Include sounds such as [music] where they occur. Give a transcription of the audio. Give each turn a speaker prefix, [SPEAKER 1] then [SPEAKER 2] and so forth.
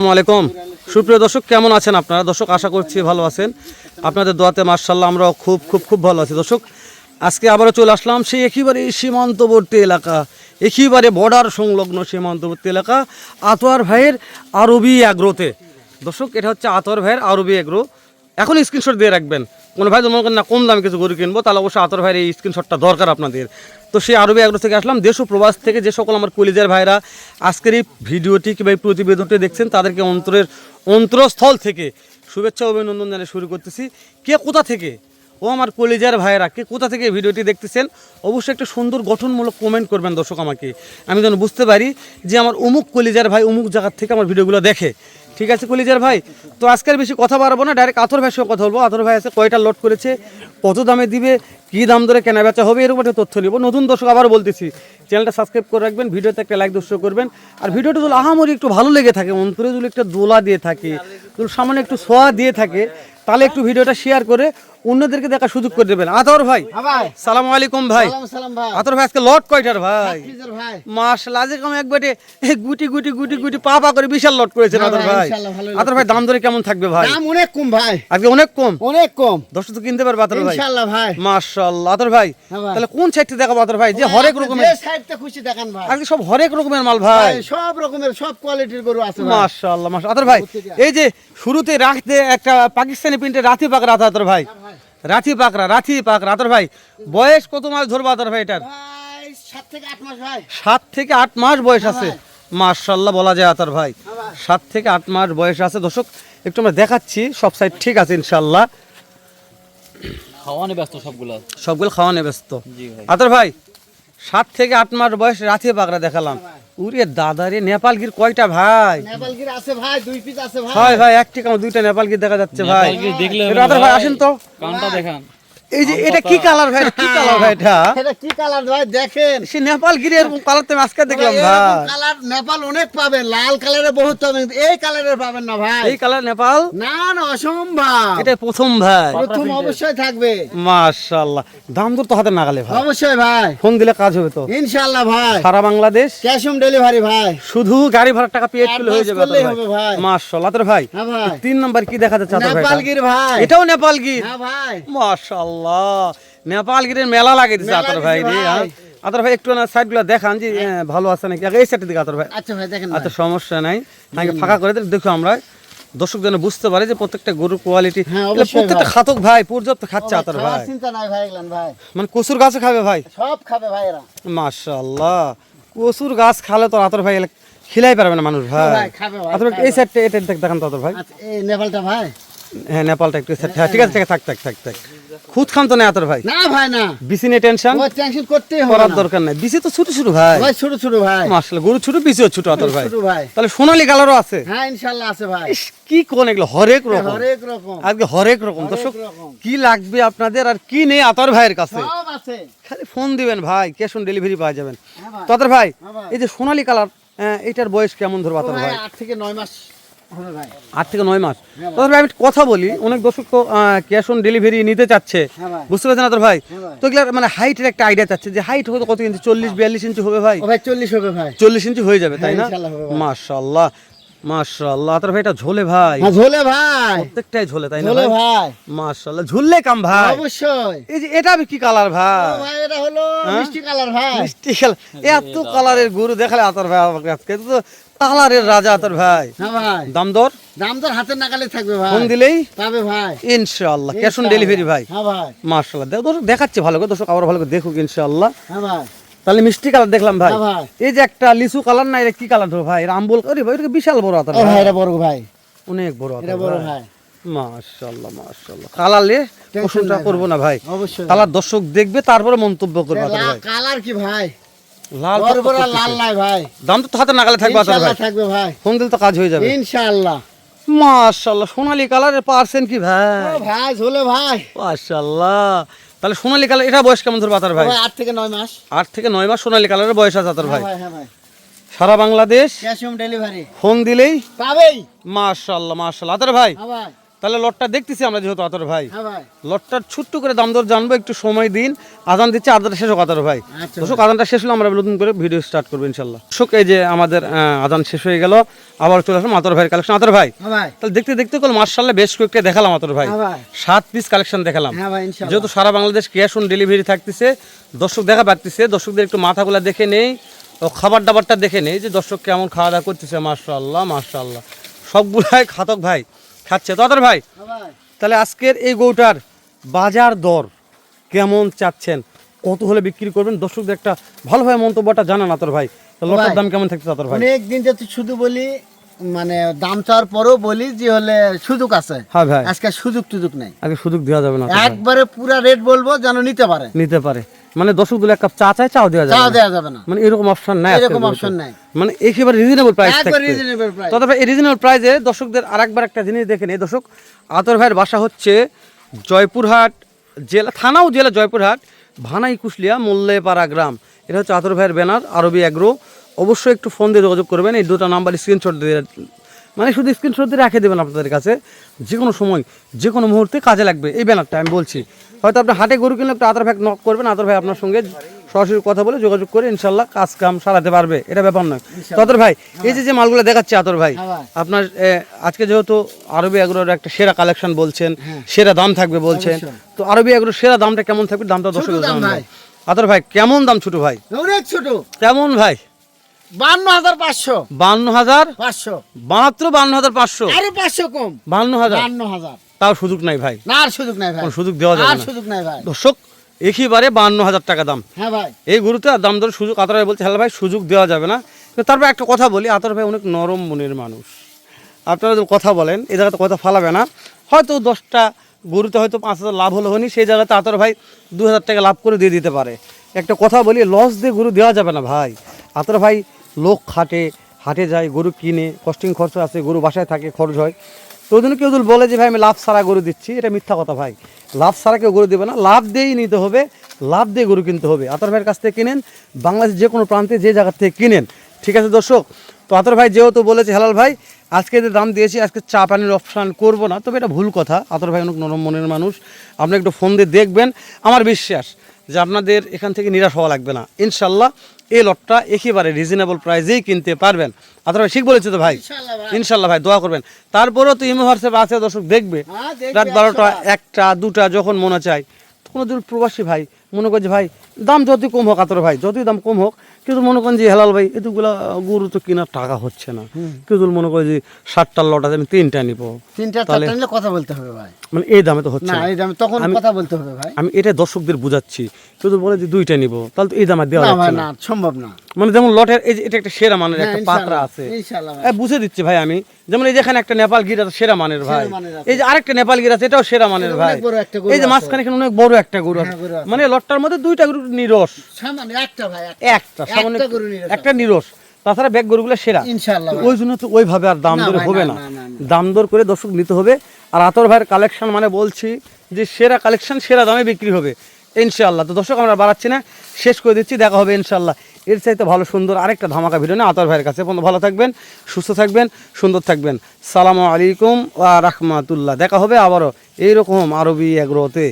[SPEAKER 1] আসসালামু আলাইকুম। সুপ্রিয় দর্শক, কেমন আছেন আপনারা? দর্শক, আশা করছি ভালো আছেন। আপনাদের দোয়াতে মার্শাল্লাহ আমরা খুব খুব খুব ভালো আছি। দর্শক, আজকে আবারও চলে আসলাম সেই একেবারে সীমান্তবর্তী এলাকা একইবারে বর্ডার সংলগ্ন সীমান্তবর্তী এলাকা, আতোয়ার ভাইয়ের আরবি আগ্রোতে দর্শক, এটা হচ্ছে আতোয়ার ভাইয়ের আরবি অ্যাগ্রো এখন স্ক্রিনশট দিয়ে রাখবেন। কোনো ভাই মনে করেন, না, কম দামে কিছু গরু কিনবো, তাহলে অবশ্যই আতর ভাইয়ের এই স্ক্রিনশটটা দরকার আপনাদের। তো সেই আরবি আগ্রহ থেকে আসলাম, দেশ ও প্রবাস থেকে যে সকল আমার কলিজার ভাইরা আজকের এই ভিডিওটি কিংবা এই প্রতিবেদনটি দেখছেন, তাদেরকে অন্তরের অন্তরস্থল থেকে শুভেচ্ছা অভিনন্দন জানিয়ে শুরু করতেছি। কে কোথা থেকে? ও আমার কলিজার ভাইয়েরা, কে কোথা থেকে ভিডিওটি দেখতেছেন? অবশ্যই একটা সুন্দর গঠনমূলক কমেন্ট করবেন দর্শক আমাকে। আমি যেন বুঝতে পারি যে আমার অমুক কলিজার ভাই অমুক জায়গার থেকে আমার ভিডিওগুলো দেখে। ঠিক আছে কলিজার ভাই? তো আজকের বেশি কথা বাড়াবো না ডাইরেক্ট আথর ভাইয়ের সঙ্গে কথা বলব। আথর ভাই আছে, কয়টা লোড করেছে, কত দামে দিবে, কী দাম ধরে কেনা বেচা হবে এরকম একটা তথ্য নিব। নতুন দর্শক আবার বলতেছি চ্যানেলটা সাবস্ক্রাইব করে রাখবেন, ভিডিওতে একটা লাইক দর্শক করবেন। আর ভিডিওটা যদি আহামরি একটু ভালো লেগে থাকে অন্তরে যদি একটা দোলা দিয়ে থাকে, যদি সামনে একটু সোয়া দিয়ে থাকে, তাহলে একটু ভিডিওটা শেয়ার করে অন্যদেরকে দেখার সুযোগ করে দেবেন। আতর ভাই
[SPEAKER 2] হ্যাঁ
[SPEAKER 1] সালাম আলাইকুম ভাই।
[SPEAKER 2] সালাম সালাম ভাই।
[SPEAKER 1] আতর ভাই আজকে লট কয়টার ভাই?
[SPEAKER 2] ভাই।
[SPEAKER 1] মাশাআল্লাহ আজকে কম একবারে এ গুটি গুটি গুটি গুটি পা পা করে বিশাল লট করেছেন
[SPEAKER 2] হ্যাঁ
[SPEAKER 1] আতর
[SPEAKER 2] ভাই,
[SPEAKER 1] ভাই। আতর ভাই দাম ধরে কেমন থাকবে ভাই?
[SPEAKER 2] দাম অনেক কম ভাই।
[SPEAKER 1] আজকে অনেক কম?
[SPEAKER 2] অনেক কম।
[SPEAKER 1] দর্শক তো কিনতে পারবে আতর ভাই।
[SPEAKER 2] ইনশাআল্লাহ ভাই।
[SPEAKER 1] মাশাআল্লাহ আতর ভাই
[SPEAKER 2] হ্যাঁ
[SPEAKER 1] তাহলে কোন সাইডটি দেখাবো আতর ভাই? যে হরেক রকমের
[SPEAKER 2] সাইডটা খুশি দেখান ভাই।
[SPEAKER 1] আজকে সব হরেক রকমের মাল ভাই
[SPEAKER 2] ভাই, সব রকমের সব কোয়ালিটির গরু আছে ভাই।
[SPEAKER 1] মাশাআল্লাহ মাশাআল্লাহ। আতর ভাই এই যে শুরুতে রাখতে একটা পাকিস্তানি প্রিন্টে রাতে পাক আছে আতর ভাই। রাথি পাকরা রাথি পাকড়া। আতর ভাই বয়স কত মাস ধরবো আতর ভাই এটার?
[SPEAKER 2] ভাই সাত থেকে আট মাস ভাই।
[SPEAKER 1] সাত থেকে আট মাস বয়স আছে। মার্শাল্লাহ বলা যায় আতার ভাই।
[SPEAKER 2] ভাই।
[SPEAKER 1] সাত থেকে আট মাস বয়স আছে। দর্শক একটু আমরা দেখাচ্ছি সব সাইড ঠিক আছে ইনশাল্লাহ।
[SPEAKER 3] খাওয়ানে ব্যস্ত সবগুলো।
[SPEAKER 1] সবগুলো খাওয়ানে ব্যস্ত। আতার ভাই সাত থেকে আট মাস বয়স রাতে পাকড়া দেখালাম। উরে দাদারে নেপাল গির কয়টা ভাই?
[SPEAKER 2] নেপালগির আছে ভাই দুই পিস আছে ভাই।
[SPEAKER 1] ভাই ভাই একটি কাম দুইটা নেপাল গির দেখা যাচ্ছে ভাই।
[SPEAKER 3] নেপালগির দেখলে
[SPEAKER 1] ভাই আসেন তো।
[SPEAKER 3] কানটা দেখান।
[SPEAKER 1] এই যে এটা কি কালার ভাই? কি [laughs] কালার ভাই এটা?
[SPEAKER 2] এটা কি কালার ভাই? দেখেন।
[SPEAKER 1] সে নেপাল গিরি এরকম কালার তো আজকে দেখলাম ভাই।
[SPEAKER 2] কালার নেপাল অনেক পাবেন। লাল বহুত পাবেন। এই না ভাই।
[SPEAKER 1] এই কালার নেপাল?
[SPEAKER 2] না না অসম্ভব।
[SPEAKER 1] এটা প্রথম ভাই।
[SPEAKER 2] প্রথম অবশ্যই থাকবে।
[SPEAKER 1] মাশাআল্লাহ। দাম দর তো হাতে নাগালে ভাই।
[SPEAKER 2] অবশ্যই ভাই।
[SPEAKER 1] ফোন দিলে কাজ হবে তো।
[SPEAKER 2] ইনশাআল্লাহ ভাই।
[SPEAKER 1] সারা বাংলাদেশ।
[SPEAKER 2] ক্যাশ অন ডেলিভারি ভাই।
[SPEAKER 1] শুধু গাড়ি ভাড়ার টাকা পেয়ে হয়ে যাবে
[SPEAKER 2] ভাই।
[SPEAKER 1] মাশাআল্লাহ। তোর ভাই
[SPEAKER 2] হ্যাঁ
[SPEAKER 1] তিন নাম্বার কি দেখা যাচ্ছে ভাই
[SPEAKER 2] নেপালগির ভাই।
[SPEAKER 1] এটাও নেপাল গির।
[SPEAKER 2] হ্যাঁ ভাই।
[SPEAKER 1] মাশাআল্লাহ। নেপাল গিরের মেলা লাগে দিছে আতর ভাই রে হ্যাঁ। আতর ভাই একটু না সাইডগুলো দেখান যে হ্যাঁ, ভালো আছে নাকি? এই সাইডের দিকে আতর ভাই।
[SPEAKER 2] আচ্ছা ভাই দেখেন
[SPEAKER 1] আচ্ছা সমস্যা নাই। আগে ফাঁকা করে দেন দেখো আমরা। দর্শক যেন বুঝতে পারে যে প্রত্যেকটা গরুর কোয়ালিটি
[SPEAKER 2] হ্যাঁ,
[SPEAKER 1] প্রত্যেকটা খাতক ভাই পর্যাপ্ত খাচ্ছে আতর ভাই।
[SPEAKER 2] চিন্তা নাই ভাই এগুলান ভাই।
[SPEAKER 1] মানে কচুর গাছে খাবে ভাই।
[SPEAKER 2] সব খাবে ভাই এরা।
[SPEAKER 1] মাশাআল্লাহ। কচুর গাছ খালে তো আতর ভাই খিলাই পারবে না মানুষ ভাই।
[SPEAKER 2] ভাই, খাবে ভাই,
[SPEAKER 1] আতর এই সাইডটা এটা দেখ- দেখান তো আতর ভাই।
[SPEAKER 2] আচ্ছা এই নেপালটা ভাই।
[SPEAKER 1] হ্যাঁ নেপালটা একটু হ্যাঁ ঠিক আছে ঠিক আছে, থাক থাক থাক থাক। খুদ খান তো ভাই?
[SPEAKER 2] না ভাই না।
[SPEAKER 1] বিসি নিয়ে টেনশন
[SPEAKER 2] টেনশন করতেই হবে
[SPEAKER 1] করার দরকার নাই। বিসি তো ছোট ছোট ভাই।
[SPEAKER 2] ভাই ছোট ছোট ভাই।
[SPEAKER 1] মাশাআল্লাহ গরু ছোট বিসিও ছোট আতর ভাই।
[SPEAKER 2] ছোট ভাই।
[SPEAKER 1] তাহলে সোনালী কালারও আছে।
[SPEAKER 2] হ্যাঁ ইনশাআল্লাহ আছে ভাই।
[SPEAKER 1] কি কোন এগুলো? হরেক রকম।
[SPEAKER 2] হরেক রকম।
[SPEAKER 1] আজকে হরেক রকম। দর্শক। কি লাগবে আপনাদের আর কি নেই আতর ভাইয়ের কাছে?
[SPEAKER 2] সব আছে।
[SPEAKER 1] খালি ফোন দিবেন ভাই ক্যাশ অন ডেলিভারি পাওয়া যাবেন।
[SPEAKER 2] হ্যাঁ ভাই।
[SPEAKER 1] তো আতর ভাই
[SPEAKER 2] হ্যাঁ
[SPEAKER 1] এই যে সোনালী কালার এটার বয়স কেমন ধরবো আতর
[SPEAKER 2] ভাই
[SPEAKER 1] ভাই?
[SPEAKER 2] আট থেকে নয় মাস। ভাই
[SPEAKER 1] আট থেকে নয় মাস। তবে আমি কথা বলি। অনেক দর্শক তো ক্যাশ অন ডেলিভারি নিতে চাচ্ছে।
[SPEAKER 2] হ্যাঁ
[SPEAKER 1] বুঝতে পারছেন না তোর ভাই?
[SPEAKER 2] হ্যাঁ
[SPEAKER 1] তো এগুলার মানে হাইটের একটা আইডিয়া চাচ্ছে যে হাইট হয়তো কত ইঞ্চি চল্লিশ বিয়াল্লিশ ইঞ্চি হবে ভাই।
[SPEAKER 2] ভাই চল্লিশ হবে ভাই।
[SPEAKER 1] চল্লিশ ইঞ্চি হয়ে যাবে তাই
[SPEAKER 2] হ্যাঁ,
[SPEAKER 1] না?
[SPEAKER 2] ভাই।
[SPEAKER 1] মাশাল্লাহ তোর ভাই এটা ঝোলে ভাই।
[SPEAKER 2] ঝোলে ভাই।
[SPEAKER 1] প্রত্যেকটাই ঝোলে তাই না
[SPEAKER 2] ঝোলে
[SPEAKER 1] ভাই?
[SPEAKER 2] ভাই।
[SPEAKER 1] মাশাল্লাহ ঝুললে কাম ভাই।
[SPEAKER 2] অবশ্যই।
[SPEAKER 1] এই যে এটা কি কালার ভাই?
[SPEAKER 2] ভাই এটা হলো? মিষ্টি কালার ভাই।
[SPEAKER 1] মিষ্টি খেলা এত কালারের গরু দেখালে আতর ভাই কাছে তো রাজা আতর ভাই।
[SPEAKER 2] ভাই।
[SPEAKER 1] দাম দর
[SPEAKER 2] দাম তোর হাতের নাগালে থাকবে ভাই।
[SPEAKER 1] ফোন দিলেই?
[SPEAKER 2] পাবে ভাই।
[SPEAKER 1] ইনশাআল্লাহ। ক্যাশ অন ডেলিভারি ভাই।
[SPEAKER 2] হ্যাঁ ভাই।
[SPEAKER 1] মার্শাল্লাহ দেখ দর্শক দেখাচ্ছে ভালো করে। দর্শক আবার ভালো করে দেখুক ইনশাআল্লাহ।
[SPEAKER 2] হ্যাঁ ভাই।
[SPEAKER 1] তাহলে মিষ্টি কালার দেখলাম ভাই।
[SPEAKER 2] হ্যাঁ
[SPEAKER 1] এই যে একটা লিচু কালার না এটা কি কালার ভাই? এটা আম্বুল আরে ভাই এটা বিশাল বড় আতর
[SPEAKER 2] ও ভাই
[SPEAKER 1] ভাই।
[SPEAKER 2] এটা বড় ভাই।
[SPEAKER 1] অনেক বড় আতর
[SPEAKER 2] বড়
[SPEAKER 1] ভাই।
[SPEAKER 2] ভাই।
[SPEAKER 1] মাশাআল্লাহ মাশাআল্লাহ। প্রশ্নটা
[SPEAKER 2] নাই
[SPEAKER 1] করব না ভাই।
[SPEAKER 2] অবশ্যই।
[SPEAKER 1] কালার দর্শক দেখবে তারপরে মন্তব্য করবে ভাই।
[SPEAKER 2] কালার কি ভাই?
[SPEAKER 1] লাল টকটক
[SPEAKER 2] লাল নাই ভাই।
[SPEAKER 1] দাম তো হাতে নাগালে থাকবে ভাই।
[SPEAKER 2] থাকবে ভাই।
[SPEAKER 1] ফোন দিলে তো কাজ হয়ে যাবে।
[SPEAKER 2] ইনশাআল্লাহ
[SPEAKER 1] মাশাআল্লাহ সোনালী কালারের পার্সেন্ট কি ভাই?
[SPEAKER 2] ও ভাই ঝোলে ভাই।
[SPEAKER 1] মাশাআল্লাহ তাহলে সোনালী কালার এটা বয়স কেমন ধরবে আতর ভাই?
[SPEAKER 2] আট থেকে নয় মাস।
[SPEAKER 1] আট থেকে নয় মাস সোনালী কালারের বয়স আছে আতর ভাই।
[SPEAKER 2] হ্যাঁ ভাই। হ্যাঁ
[SPEAKER 1] সারা Bangladesh
[SPEAKER 2] cash on delivery
[SPEAKER 1] phone দিলেই
[SPEAKER 2] পাবেই।
[SPEAKER 1] মাশাআল্লাহ মাশাআল্লাহ আতর ভাই
[SPEAKER 2] হ্যাঁ ভাই।
[SPEAKER 1] তাহলে লটটা দেখতেছি আমরা যেহেতু আতর ভাই।
[SPEAKER 2] হ্যাঁ
[SPEAKER 1] লটটার ছোট্ট করে দাম দর জানব একটু সময় দিন। আজান দিচ্ছে আজানটা শেষ হোক আতর ভাই।
[SPEAKER 2] আচ্ছা
[SPEAKER 1] দর্শক আজানটা শেষ হলে আমরা নতুন করে ভিডিও স্টার্ট করব ইনশাল্লাহ। দর্শক এই যে আমাদের আজান শেষ হয়ে গেল আবার চলে আসলাম আতর ভাইয়ের কালেকশন আতর ভাই
[SPEAKER 2] হ্যাঁ
[SPEAKER 1] তাহলে দেখতে দেখতে কল মার্শাল্লাহ বেশ কয়েকটা দেখালাম আতর ভাই।
[SPEAKER 2] হ্যাঁ
[SPEAKER 1] সাত পিস কালেকশন দেখালাম।
[SPEAKER 2] ভাই
[SPEAKER 1] যেহেতু সারা বাংলাদেশ ক্যাশ অন ডেলিভারি থাকতেছে দর্শক দেখা পাচ্ছে দর্শকদের একটু মাথাগুলো দেখে নেই ও খাবার দাবারটা দেখে নেই যে দর্শক কেমন খাওয়া দাওয়া করতেছে মার্শাল্লাহ মার্শাল্লাহ সবগুলাই খাতক ভাই। খাচ্ছে। ভাই
[SPEAKER 2] হ্যাঁ
[SPEAKER 1] তাহলে আজকের এই গৌটার বাজার দর কেমন চাচ্ছেন? কত হলে বিক্রি করবেন? দর্শকদের একটা ভালোভাবে মন্তব্যটা জানান আতর ভাই। লটার দাম কেমন থাকছে আতর ভাই?
[SPEAKER 2] অনেক দিন যাতে শুধু বলি মানে দাম চাওয়ার পরেও বলি যে হলে সুযোগ আছে।
[SPEAKER 1] হ্যাঁ ভাই।
[SPEAKER 2] আজকে সুযোগ টুযোগ নাই।
[SPEAKER 1] আগে সুযোগ দেওয়া যাবে না
[SPEAKER 2] একবারে পুরা রেট বলব যেন নিতে পারে।
[SPEAKER 1] নিতে পারে। মানে দর্শক দুলে এক কাপ চা চায় চাও দেওয়া যাবে
[SPEAKER 2] চাও দেওয়া যাবে না।
[SPEAKER 1] মানে এরকম অপশন নাই
[SPEAKER 2] এরকম অপশন নাই।
[SPEAKER 1] মানে একেবারে রিজনেবল প্রাইস
[SPEAKER 2] একবার রিজনেবল প্রাইস
[SPEAKER 1] তবে এই রিজনেবল প্রাইসে দর্শকদের আরেকবার একটা জিনিস দেখে নেই। দর্শক আতর ভাইয়ের বাসা হচ্ছে জয়পুরহাট জেলা থানাও জেলা জয়পুরহাট ভানাই কুশলিয়া মোল্লেপাড়া গ্রাম। এটা হচ্ছে আতর ভাইয়ের ব্যানার আরবি অ্যাগ্রো অবশ্যই একটু ফোন দিয়ে যোগাযোগ করবেন। এই দুটো নাম্বার স্ক্রিনশট দিয়ে মানে শুধু স্ক্রিনশট দিয়ে রেখে দেবেন আপনাদের কাছে। যে কোনো সময় যে কোনো মুহূর্তে কাজে লাগবে। এই ব্যানারটা আমি বলছি। হয়তো আপনি হাটে গরু কিনলে একটু আতর ভাই নক করবেন আতর ভাই আপনার সঙ্গে সরাসরি কথা বলে যোগাযোগ করে ইনশাল্লাহ কাজ কাম সারাতে পারবে। এটা ব্যাপার নয়। তো আতর ভাই এই যে যে মালগুলো দেখাচ্ছে আতর ভাই
[SPEAKER 2] হ্যাঁ
[SPEAKER 1] আপনার আজকে যেহেতু আরবি এগুলোর একটা সেরা কালেকশন বলছেন সেরা দাম থাকবে বলছেন।
[SPEAKER 2] হ্যাঁ।
[SPEAKER 1] তো আরবি এগুলোর সেরা দামটা কেমন থাকবে? দামটা
[SPEAKER 2] ভাই।
[SPEAKER 1] আতর ভাই কেমন দাম ছোট ভাই?
[SPEAKER 2] ছোট।
[SPEAKER 1] কেমন ভাই?
[SPEAKER 2] বান্ন হাজার পাঁচশো।
[SPEAKER 1] বান্ন হাজার?
[SPEAKER 2] পাঁচশো।
[SPEAKER 1] মাত্র বান্ন হাজার পাঁচশো।
[SPEAKER 2] আরও পাঁচশো কম।
[SPEAKER 1] বান্ন হাজার?
[SPEAKER 2] বান্ন হাজার।
[SPEAKER 1] তাও সুযোগ নাই ভাই।
[SPEAKER 2] না আর সুযোগ নাই ভাই।
[SPEAKER 1] সুযোগ দেওয়া যাবে
[SPEAKER 2] আর সুযোগ নাই ভাই।
[SPEAKER 1] দর্শক একেবারে বান্ন হাজার টাকা দাম।
[SPEAKER 2] হ্যাঁ ভাই।
[SPEAKER 1] এই গরুতে দাম সুযোগ আতর ভাই বলছে হ্যালো ভাই সুযোগ দেওয়া যাবে না। তারপর একটা কথা বলি আতর ভাই অনেক নরম মনের মানুষ। আপনারা যদি কথা বলেন এই জায়গাতে কথা ফালাবে না। হয়তো দশটা গরুতে হয়তো পাঁচ হাজার লাভ হলো হয়নি সেই জায়গাতে আতর ভাই দু হাজার টাকা লাভ করে দিয়ে দিতে পারে। একটা কথা বলি লস দিয়ে গরু দেওয়া যাবে না ভাই। আতর ভাই লোক খাটে হাটে যায়, গরু কিনে কস্টিং খরচ আছে, গরু বাসায় থাকে, খরচ হয়। তো ওই জন্য কেউ যদি বলে যে, ভাই, আমি লাভ ছাড়া গরু দিচ্ছি, এটা মিথ্যা কথা ভাই। লাভ ছাড়া কেউ গরু দেবে না। লাভ দিয়েই নিতে হবে, লাভ দিয়ে গরু কিনতে হবে। আতর ভাইয়ের কাছ থেকে কিনেন, বাংলাদেশের যে কোনো প্রান্তে যে জায়গার থেকে কিনেন। ঠিক আছে, দর্শক? তো আতর ভাই যেহেতু বলেছে, হেলাল ভাই, আজকে যে দাম দিয়েছি, আজকে চা পানির অপশান করব না। তবে এটা ভুল কথা। আতর ভাই অনেক নরম মনের মানুষ। আপনি একটু ফোন দিয়ে দেখবেন। আমার বিশ্বাস যে আপনাদের এখান থেকে নিরাশ হওয়া লাগবে না। ইনশাল্লাহ এই লটটা একেবারে রিজনেবল প্রাইসেই কিনতে পারবেন। ভাই ঠিক বলেছে তো ভাই? ইনশাল্লাহ ভাই। দোয়া করবেন। তারপরেও তো ইমো হোয়াটসঅ্যাপ আছে দর্শক দেখবে।
[SPEAKER 2] হ্যাঁ, দেখবে,
[SPEAKER 1] রাত বারোটা একটা দুটা যখন মনে চায় কোনো দূর প্রবাসী ভাই মনে করছে ভাই দাম যতই কম হোক আতর ভাই যতই দাম কম হোক কিন্তু মনে করেন যে হেলাল ভাই এতগুলা গরু তো কেনার টাকা হচ্ছে না। কিন্তু মনে করে যে ষাটটার লট আছে আমি তিনটা নিবো।
[SPEAKER 2] তিনটা নিলে কথা বলতে হবে ভাই।
[SPEAKER 1] মানে এই দামে তো হচ্ছে
[SPEAKER 2] না এই দামে তখন
[SPEAKER 1] আমি-
[SPEAKER 2] কথা বলতে হবে ভাই।
[SPEAKER 1] আমি এটা দর্শকদের বুঝাচ্ছি। শুধু বলে যে দুইটা নিব তাহলে তো এই দামে দেওয়া যাচ্ছে না।
[SPEAKER 2] সম্ভব না।
[SPEAKER 1] মানে যেমন লটের এই যে এটা একটা সেরা মানের
[SPEAKER 2] হ্যাঁ,
[SPEAKER 1] একটা পাত্রা আছে।
[SPEAKER 2] ইনশাআল্লাহ
[SPEAKER 1] বুঝে দিচ্ছি ভাই আমি। যেমন এই যেখানে একটা নেপাল গির আছে সেরা মানের ভাই। এই যে আরেকটা নেপাল গির আছে এটাও সেরা মানের ভাই। এই যে। মাঝখানে এখানে অনেক বড় একটা গরু আছে। মানে মানে মধ্যে দুইটা গরু নিরস।
[SPEAKER 2] সামান্য একটা ভাই
[SPEAKER 1] একটা। সামান্য
[SPEAKER 2] একটা
[SPEAKER 1] নিরস। তাছাড়া ব্যাগ গরুগুলো সেরা। ওই জন্য তো ওইভাবে আর দাম দরে হবে
[SPEAKER 2] না।
[SPEAKER 1] দাম দর করে দর্শক নিতে হবে। আর আতর ভাইয়ের কালেকশন মানে বলছি যে সেরা কালেকশন সেরা দামে বিক্রি হবে। ইনশাআল্লাহ। তো দর্শক আমরা বাড়াচ্ছি না। শেষ করে দিচ্ছি দেখা হবে ইনশাআল্লাহ। এর চাইতে ভালো সুন্দর আরেকটা ধামাকা ভিডিও না আতর ভাইয়ের কাছে। পর্যন্ত ভালো থাকবেন সুস্থ থাকবেন সুন্দর থাকবেন। সালামু আলাইকুম ওয়া রাহমাতুল্লাহ। দেখা হবে আবারও এইরকম আরবি এগ্রোতে